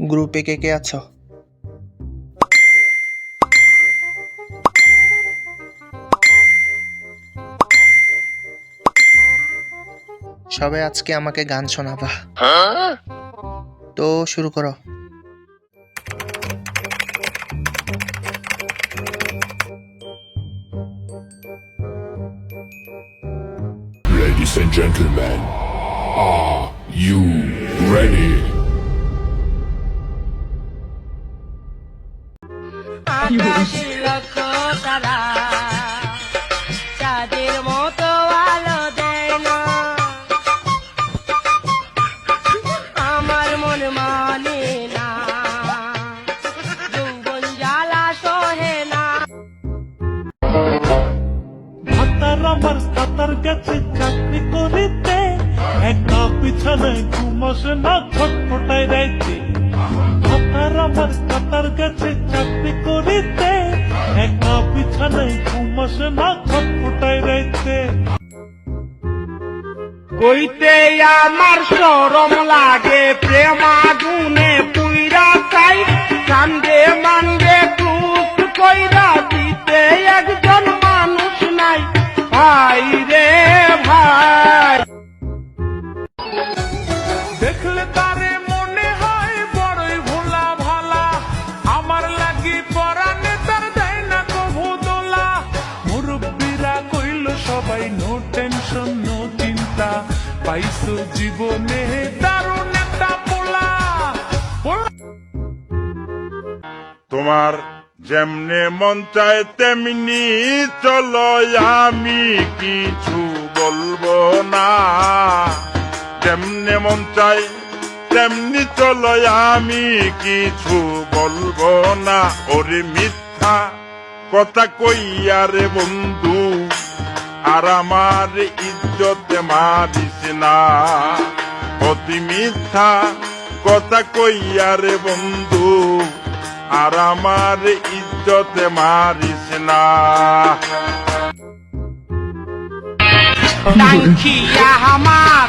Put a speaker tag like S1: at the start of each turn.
S1: গ্রুপে কে কে আছো সবাই আজকে আমাকে গান শোনাবা তো শুরু করো
S2: Ladies and gentlemen, are you ready?
S3: আকাশে লক্ষ তারা চাঁদের মতো আলো দেয় না। আমার মন মানে না। যৌবন জ্বালা সহে না।
S4: ভাতার আমার কাতার গেছে চাকরি করিতে একা পিছনে ঘুমাসে না ছটফটাই রাইতে। আমার কাতার গেছে চাকরি পিছনে ঘুমাসে না ছটফটাই রাইতে।
S5: কইতে আমার সরম লাগে প্রেমা আগুনে
S4: টেনশন নো চিন্তা পাইছো জীবনে দারুণ একটা পোলা
S6: তোমার যেমনে মন চায়, তেমনি চলো আমি কিছু বলব না। যেমনে মন চায়, তেমনি চলো আমি কিছু বলব না। ওরে মিথ্যা কথা কইয়া রে বন্ধু। আর আমার ইজ্জতে মারিস না। অতি মিথ্যা কথা কইয়া রে বন্ধু, আর আমার ইজ্জতে মারিস না।
S5: আমার